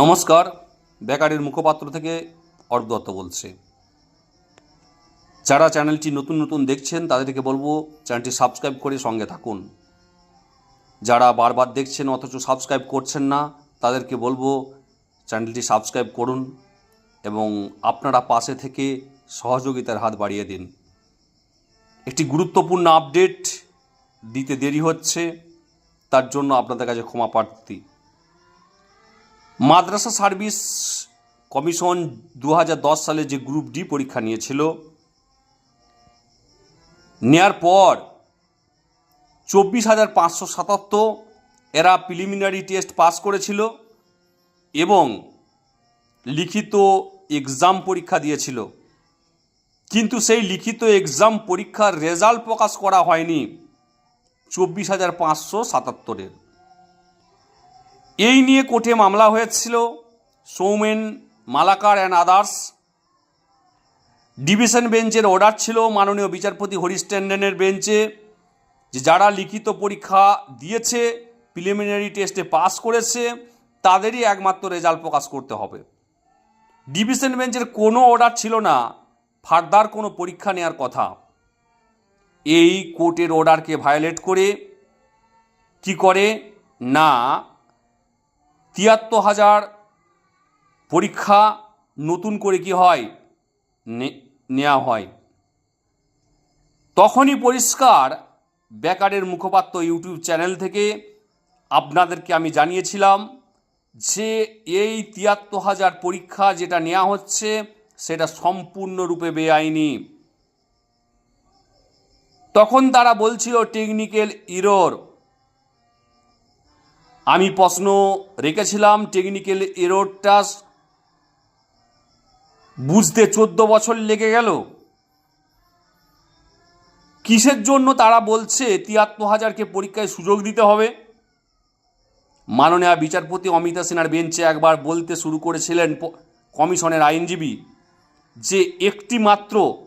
নমস্কার, বেকারের মুখপাত্র থেকে অর্ক দত্ত বলছে। যারা চ্যানেলটি নতুন নতুন দেখছেন, তাদেরকে বলব চ্যানেলটি সাবস্ক্রাইব করে সঙ্গে থাকুন। যারা বারবার দেখছেন অথচ সাবস্ক্রাইব করছেন না, তাদেরকে বলব চ্যানেলটি সাবস্ক্রাইব করুন এবং আপনারা পাশে থেকে সহযোগিতার হাত বাড়িয়ে দিন। একটি গুরুত্বপূর্ণ আপডেট দিতে দেরি হচ্ছে, তার জন্য আপনাদের কাছে ক্ষমা প্রার্থী। মাদ্রাসা সার্ভিস কমিশন দু হাজার দশ সালে যে গ্রুপ ডি পরীক্ষা নিয়েছিল, নেয়ার পর চব্বিশ হাজার পাঁচশো সাতাত্তর এরা প্রিলিমিনারি টেস্ট পাস করেছিল এবং লিখিত এক্সাম পরীক্ষা দিয়েছিল। কিন্তু সেই লিখিত এক্সাম পরীক্ষার রেজাল্ট প্রকাশ করা হয়নি চব্বিশ হাজার পাঁচশো সাতাত্তরের। এই নিয়ে কোর্টে মামলা হয়েছিল Soumen Malakar and others. Division বেঞ্চের অর্ডার ছিল মাননীয় বিচারপতি হরিশ ট্যান্ডনের বেঞ্চে, যে যারা লিখিত পরীক্ষা দিয়েছে প্রিলিমিনারি টেস্টে পাস করেছে, তাদেরই একমাত্র রেজাল্ট প্রকাশ করতে হবে। ডিভিশন বেঞ্চের কোনো অর্ডার ছিল না, ফার্দার কোনো পরীক্ষা নেওয়ার কথা। এই কোর্টের অর্ডারকে ভায়োলেট করে কি করে? না তিয়াত্তর হাজার পরীক্ষা নতুন করে কি হয়? নেওয়া হয়। তখনই পরিষ্কার বেকারের মুখপাত্র ইউটিউব চ্যানেল থেকে আপনাদেরকে আমি জানিয়েছিলাম যে এই তিয়াত্তর হাজার পরীক্ষা যেটা নেওয়া হচ্ছে, সেটা সম্পূর্ণরূপে বেআইনি। তখন তারা বলছিল টেকনিক্যাল ইরোর আমি প্রশ্ন রেখেছিলাম টেকনিক্যাল এরোরটা বুঝতে চোদ্দ বছর লেগে গেল। কিসের জন্য তারা বলছে তিয়াত্তর হাজারকে পরীক্ষায় সুযোগ দিতে হবে? মাননীয় বিচারপতি অমিতা সিনহার বেঞ্চে একবার বলতে শুরু করেছিলেন কমিশনের আইনজীবী যে একটি মাত্র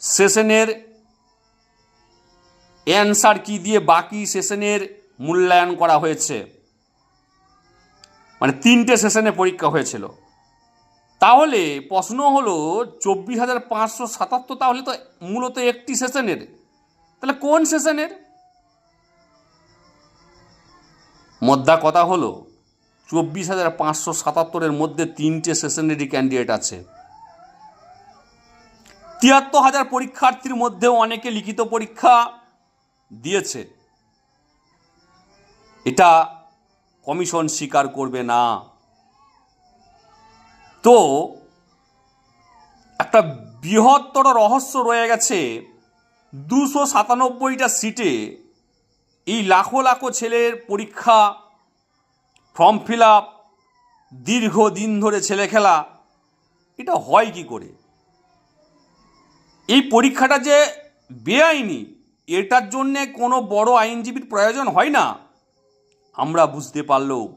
সেশনের অ্যান্সার কি দিয়ে বাকি সেশনের মূল্যায়ন করা হয়েছে। মানে তিনটে সেশনে পরীক্ষা হয়েছিল। তাহলে প্রশ্ন হলো, চব্বিশ হাজার পাঁচশো সাতাত্তর তাহলে তো মূলত একটি সেশনের। তাহলে কোন সেশনের? মদ্দা কথা হলো, চব্বিশ হাজার পাঁচশো সাতাত্তরের মধ্যে তিনটে সেশনেরই ক্যান্ডিডেট আছে। তিয়াত্তর হাজার পরীক্ষার্থীর মধ্যেও অনেকে লিখিত পরীক্ষা দিয়েছে। এটা কমিশন স্বীকার করবে না। তো একটা বৃহত্তর রহস্য রয়ে গেছে। দুশো সাতানব্বইটা সিটে এই লাখো লাখো ছেলের পরীক্ষা, ফর্ম ফিল আপ, দীর্ঘদিন ধরে ছেলে খেলা, এটা হয় কি করে? এই পরীক্ষাটা যে বেআইনি, এটার জন্যে কোনো বড় আইনজীবীর প্রয়োজন হয় না। আমরা বুঝতে পারলেও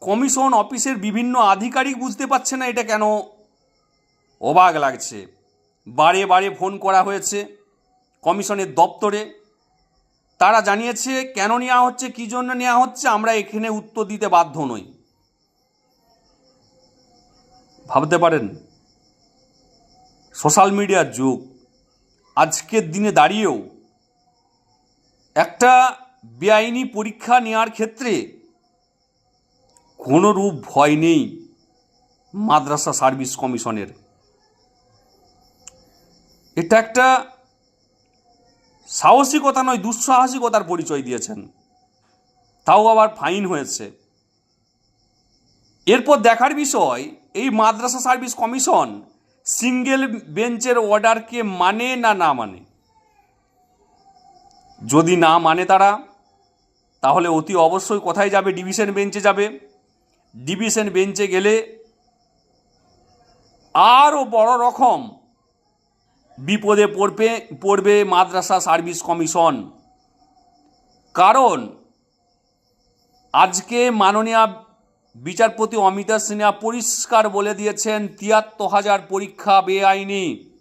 কমিশন অফিসের বিভিন্ন আধিকারিক বুঝতে পারছে না এটা কেন। অবাক লাগছে। বারে বারে ফোন করা হয়েছে কমিশনের দপ্তরে। তারা জানিয়েছে, কেন নেওয়া হচ্ছে, কী জন্য নেওয়া হচ্ছে, আমরা এখানে উত্তর দিতে বাধ্য নই। ভাবতে পারেন, সোশ্যাল মিডিয়ার যুগ। আজকের দিনে দাঁড়িয়েও একটা বেআইনি পরীক্ষা নেওয়ার ক্ষেত্রে কোনো রূপ ভয় নেই মাদ্রাসা সার্ভিস কমিশনের। এটা একটা সাহসিকতা নয়, দুঃসাহসিকতার পরিচয় দিয়েছেন। তাও আবার ফাইন হয়েছে। এরপর দেখার বিষয়, এই মাদ্রাসা সার্ভিস কমিশন সিঙ্গেল বেঞ্চের অর্ডারকে মানে না না মানে? যদি না মানে তারা তাহলে অতি অবশ্যই কোথায় যাবে? ডিভিশন বেঞ্চে যাবে। ডিভিশন বেঞ্চে গেলে আরও বড় রকম বিপদে পড়বে পড়বে মাদ্রাসা সার্ভিস কমিশন। কারণ আজকে মাননীয় বিচারপতি অমিতা সিনহা পরিষ্কার বলে দিয়েছেন, তিয়াত্তর হাজার পরীক্ষা বেআইনি।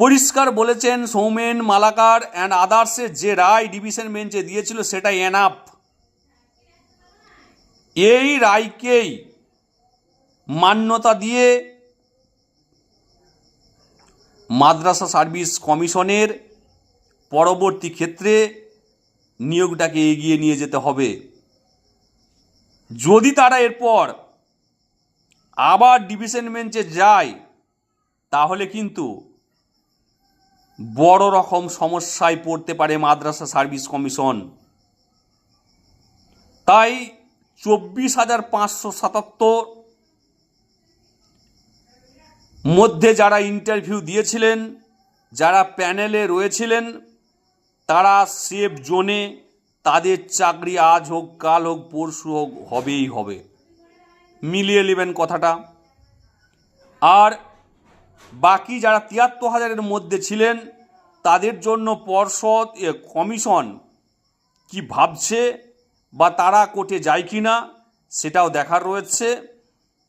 পরিষ্কার বলেছেন সৌমেন মালাকার অ্যান্ড আদার্সের যে রায় ডিভিশন বেঞ্চে দিয়েছিল সেটা এনাফ এই রায়কেই মান্যতা দিয়ে মাদ্রাসা সার্ভিস কমিশনের পরবর্তী ক্ষেত্রে নিয়োগটাকে এগিয়ে নিয়ে যেতে হবে। যদি তারা এরপর আবার ডিভিশন বেঞ্চে যায়, তাহলে কিন্তু বড় রকম সমস্যায় পড়তে পারে মাদ্রাসা সার্ভিস কমিশন। তাই চব্বিশ হাজার পাঁচশো সাতাত্তর মধ্যে যারা ইন্টারভিউ দিয়েছিলেন, যারা প্যানেলে রয়েছিলেন, তারা সেফ জোনে তাদের চাকরি আজ হোক, কাল হোক, পরশু হোক, হবেই হবে। মিলিয়ে নেবেন কথাটা। আর বাকি যারা তিয়াত্তর হাজারের মধ্যে ছিলেন তাদের জন্য পর্ষদ এ, কমিশন কি ভাবছে বা তারা কোর্টে যায় কি না সেটাও দেখার রয়েছে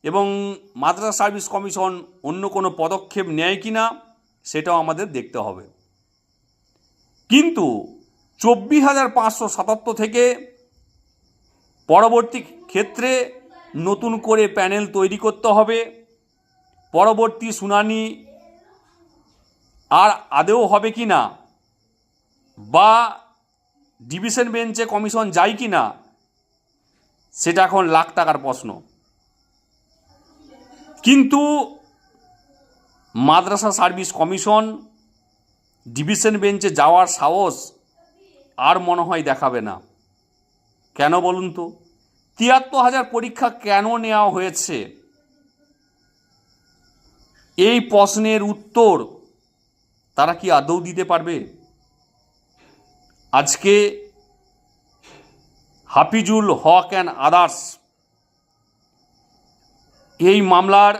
এবং মাদ্রাসা সার্ভিস কমিশন অন্য কোনো পদক্ষেপ নেয় কি না সেটাও আমাদের দেখতে হবে। কিন্তু চব্বিশ হাজার পাঁচশো সাতাত্তর থেকে পরবর্তী ক্ষেত্রে নতুন করে প্যানেল তৈরি করতে হবে। পরবর্তী শুনানি আর আদেও হবে কি না? বা ডিভিশন বেঞ্চে কমিশন যায় কি না? সেটা এখন লাখ টাকার প্রশ্ন। কিন্তু মাদ্রাসা সার্ভিস কমিশন ডিভিশন বেঞ্চে যাওয়ার সাহস আর মনে হয় দেখাবে না। কেন বলুন তো? তিয়াত্তর হাজার পরীক্ষা কেন নেওয়া হয়েছে? এই প্রশ্নের উত্তর তারা কি আদৌ দিতে পারবে? আজকে হাফিজুল হক অ্যান্ড আদার্স এই মামলার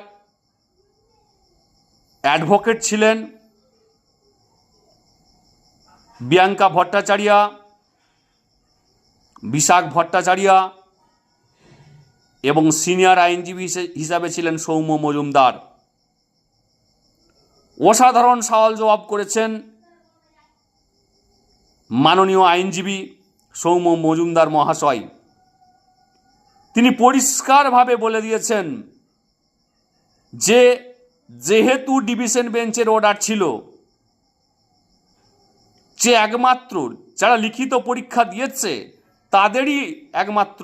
অ্যাডভোকেট ছিলেন বিয়াঙ্কা ভট্টাচার্যা বিশাখ ভট্টাচার্যা এবং সিনিয়র আইনজীবী হিসাবে ছিলেন সৌম্য মজুমদার। অসাধারণ সওয়াল জবাব করেছেন মাননীয় আইনজীবী সৌম্য মজুমদার মহাশয়। তিনি পরিষ্কারভাবে বলে দিয়েছেন যে, যেহেতু ডিভিশন বেঞ্চের অর্ডার ছিল, যে একমাত্র যারা লিখিত পরীক্ষা দিয়েছে, তাদেরই একমাত্র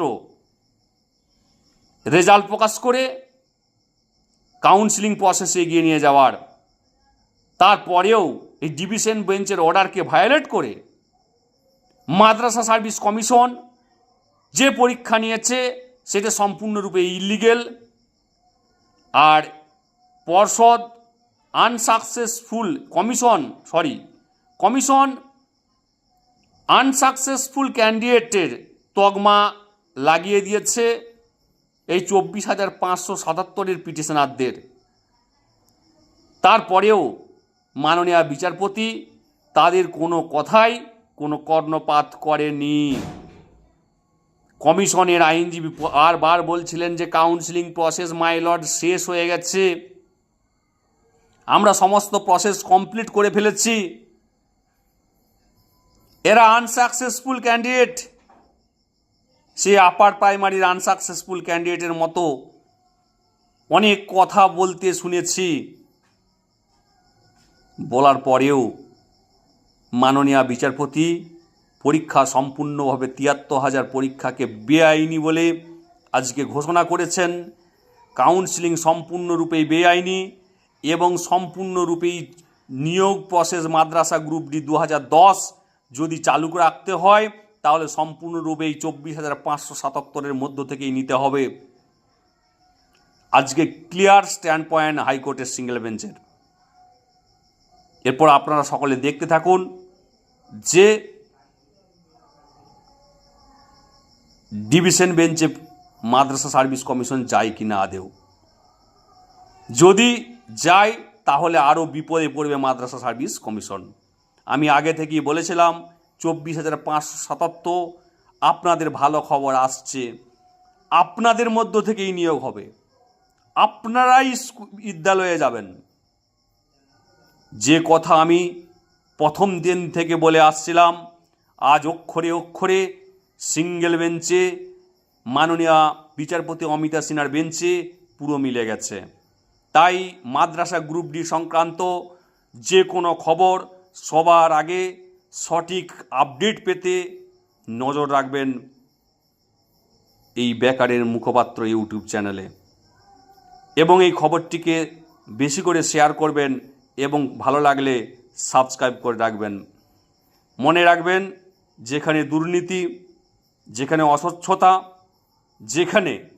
রেজাল্ট প্রকাশ করে কাউন্সিলিং প্রসেসে এগিয়ে নিয়ে যাওয়ার তারপরেও এই ডিভিশন বেঞ্চের অর্ডারকে ভায়োলেট করে মাদ্রাসা সার্ভিস কমিশন যে পরীক্ষা নিয়েছে সেটা সম্পূর্ণরূপে ইলিগেল আর পর্ষদ unsuccessful commission sorry commission unsuccessful ক্যান্ডিডেটের তগমা লাগিয়ে দিয়েছে এই চব্বিশ হাজার পাঁচশো সাতাত্তরের পিটিশনারদের। তারপরেও মাননীয় বিচারপতি, তাদের কোনো কথাই কোনো কর্ণপাত করেনি। কমিশনের আইনজীবী আর বার বলছিলেন যে কাউন্সিলিং প্রসেস মাই লর্ড শেষ হয়ে গেছে। আমরা সমস্ত প্রসেস কমপ্লিট করে ফেলেছি। এরা আনসাকসেসফুল ক্যান্ডিডেট সে আপার প্রাইমারির আনসাকসেসফুল ক্যান্ডিডেটের মতো অনেক কথা বলতে শুনেছি। বলার পরেও মাননীয় বিচারপতি পরীক্ষা সম্পূর্ণভাবে তিয়াত্তর হাজার পরীক্ষাকে বেআইনি বলে আজকে ঘোষণা করেছেন। কাউন্সিলিং সম্পূর্ণরূপেই বেআইনি এবং সম্পূর্ণরূপেই নিয়োগ প্রসেস মাদ্রাসা গ্রুপ ডি দু হাজার দশ যদি চালু রাখতে হয়, তাহলে সম্পূর্ণরূপে এই চব্বিশ হাজার পাঁচশো সাতাত্তরের মধ্য থেকেই নিতে হবে। আজকে ক্লিয়ার স্ট্যান্ড পয়েন্ট হাইকোর্টের সিঙ্গেল বেঞ্চের এরপর আপনারা সকলে দেখতে থাকুন যে ডিভিশন বেঞ্চে মাদ্রাসা সার্ভিস কমিশন যায় কি না আদেও যদি যায়, তাহলে আরও বিপদে পড়বে মাদ্রাসা সার্ভিস কমিশন। আমি আগে থেকেই বলেছিলাম, চব্বিশ হাজার পাঁচশো সাতাত্তর আপনাদের ভালো খবর আসছে। আপনাদের মধ্য থেকেই নিয়োগ হবে। আপনারাই বিদ্যালয়ে যাবেন। যে কথা আমি প্রথম দিন থেকে বলে আসছিলাম, আজ অক্ষরে অক্ষরে সিঙ্গেল বেঞ্চে মাননীয় বিচারপতি অমিতা সিনহার বেঞ্চে পুরো মিলে গেছে। তাই মাদ্রাসা গ্রুপ ডি সংক্রান্ত যে কোনো খবর সবার আগে সঠিক আপডেট পেতে নজর রাখবেন এই বেকারের মুখপাত্র ইউটিউব চ্যানেলে। এবং এই খবরটিকে বেশি করে শেয়ার করবেন এবং ভালো লাগলে সাবস্ক্রাইব করে রাখবেন। মনে রাখবেন, যেখানে দুর্নীতি, যেখানে অস্বচ্ছতা, যেখানে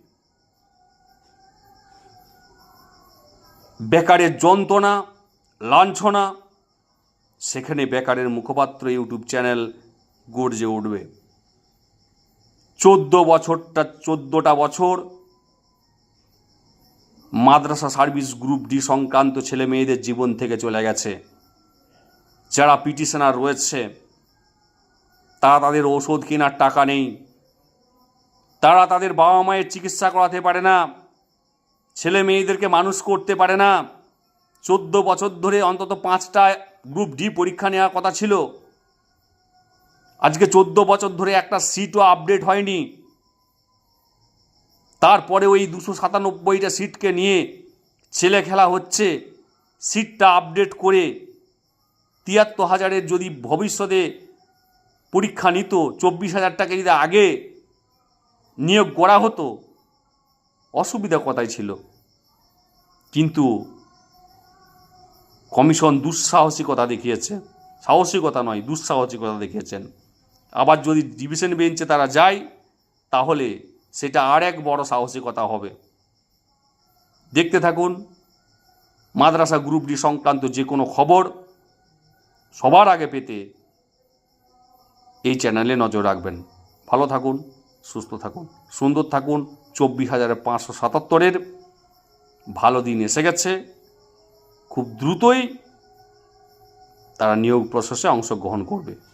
বেকারের যন্ত্রণা, লাঞ্ছনা, সেখানে বেকারের মুখপাত্র ইউটিউব চ্যানেল গর্জে উঠবে। চোদ্দ বছরটা, চোদ্দোটা বছর মাদ্রাসা সার্ভিস গ্রুপ ডি সংক্রান্ত ছেলে মেয়েদের জীবন থেকে চলে গেছে। যারা পিটিশনার রয়েছে, তারা তাদের ওষুধ কেনার টাকা নেই। তারা তাদের বাবা মায়ের চিকিৎসা করাতে পারে না। ছেলে মেয়েদেরকে মানুষ করতে পারে না। চোদ্দ বছর ধরে অন্তত পাঁচটা গ্রুপ ডি পরীক্ষা নেওয়ার কথা ছিল। আজকে চোদ্দ বছর ধরে একটা সিটও আপডেট হয়নি। তারপরে ওই দুশো সাতানব্বইটা সিটকে নিয়ে ছেলে খেলা হচ্ছে। সিটটা আপডেট করে তিয়াত্তর হাজারের যদি ভবিষ্যতে পরীক্ষা নিত, চব্বিশ হাজার টাকা যদি আগে নিয়োগ করা হতো, অসুবিধা কথাই ছিল। কিন্তু কমিশন দুঃসাহসিকতা দেখিয়েছে। সাহসিকতা নয়, দুঃসাহসিকতা দেখিয়েছেন। আবার যদি ডিভিশন বেঞ্চে তারা যায়, তাহলে সেটা আর এক বড় সাহসিকতা হবে। দেখতে থাকুন, মাদ্রাসা গ্রুপ ডি সংক্রান্ত যে কোনো খবর সবার আগে পেতে এই চ্যানেলে নজর রাখবেন। ভালো থাকুন, সুস্থ থাকুন, সুন্দর থাকুন। চব্বিশ হাজার পাঁচশো সাতাত্তরের ভালো দিন এসে গেছে। খুব দ্রুতই তারা নিয়োগ প্রসেসে অংশগ্রহণ করবে।